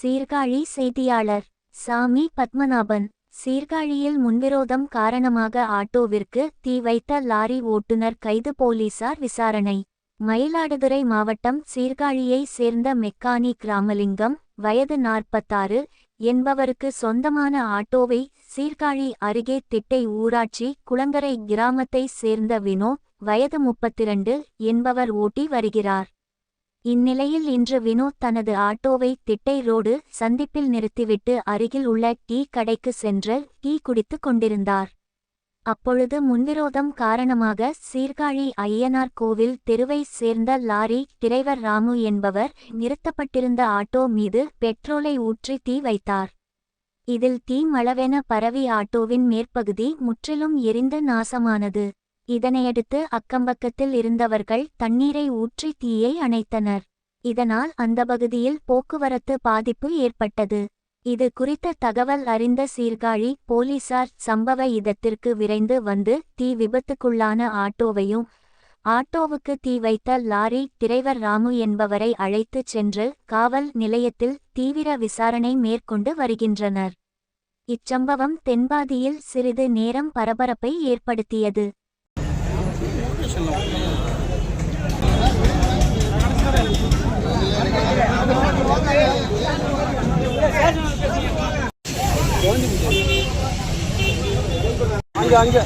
சீர்காழி செய்தியாளர் சாமி பத்மநாபன். சீர்காழியில் முன்விரோதம் காரணமாக ஆட்டோவிற்கு தீ வைத்த லாரி ஓட்டுநர் கைது போலீசார் விசாரணை. மயிலாடுதுறை மாவட்டம் சீர்காழியை சேர்ந்த மெக்கானிக் ராமலிங்கம் வயது நாற்பத்தாறு என்பவருக்கு சொந்தமான ஆட்டோவை சீர்காழி அருகே திட்டை ஊராட்சி குளங்கரை கிராமத்தை சேர்ந்த வினோத் வயது முப்பத்திரண்டு என்பவர் ஓட்டி வருகிறார். இந்நிலையில் இன்று வினோத் தனது ஆட்டோவை திட்டை ரோடு சந்திப்பில் நிறுத்திவிட்டு அருகில் உள்ள டீ கடைக்கு சென்று டீ குடித்துக் கொண்டிருந்தார். அப்பொழுது முன்விரோதம் காரணமாக சீர்காழி ஐயனார் கோவில் தெருவை சேர்ந்த லாரி டிரைவர் ராமு என்பவர் நிறுத்தப்பட்டிருந்த ஆட்டோ மீது பெட்ரோலை ஊற்றி தீ வைத்தார். இதில் தீ மளவென பரவி ஆட்டோவின் மேற்பகுதி முற்றிலும் எரிந்து நாசமானது. இதனையடுத்து அக்கம்பக்கத்தில் இருந்தவர்கள் தண்ணீரை ஊற்றி தீயை அணைத்தனர். இதனால் அந்த பகுதியில் போக்குவரத்து பாதிப்பு ஏற்பட்டது. இது குறித்த தகவல் அறிந்த சீர்காழி போலீசார் சம்பவ இடத்திற்கு விரைந்து வந்து தீ விபத்துக்குள்ளான ஆட்டோவையும் ஆட்டோவுக்கு தீ வைத்த லாரி டிரைவர் ராமு என்பவரை அழைத்துச் சென்று காவல் நிலையத்தில் தீவிர விசாரணை மேற்கொண்டு வருகின்றனர். இச்சம்பவம் தென்பாதியில் சிறிது நேரம் பரபரப்பை ஏற்படுத்தியது. அங்க அங்க.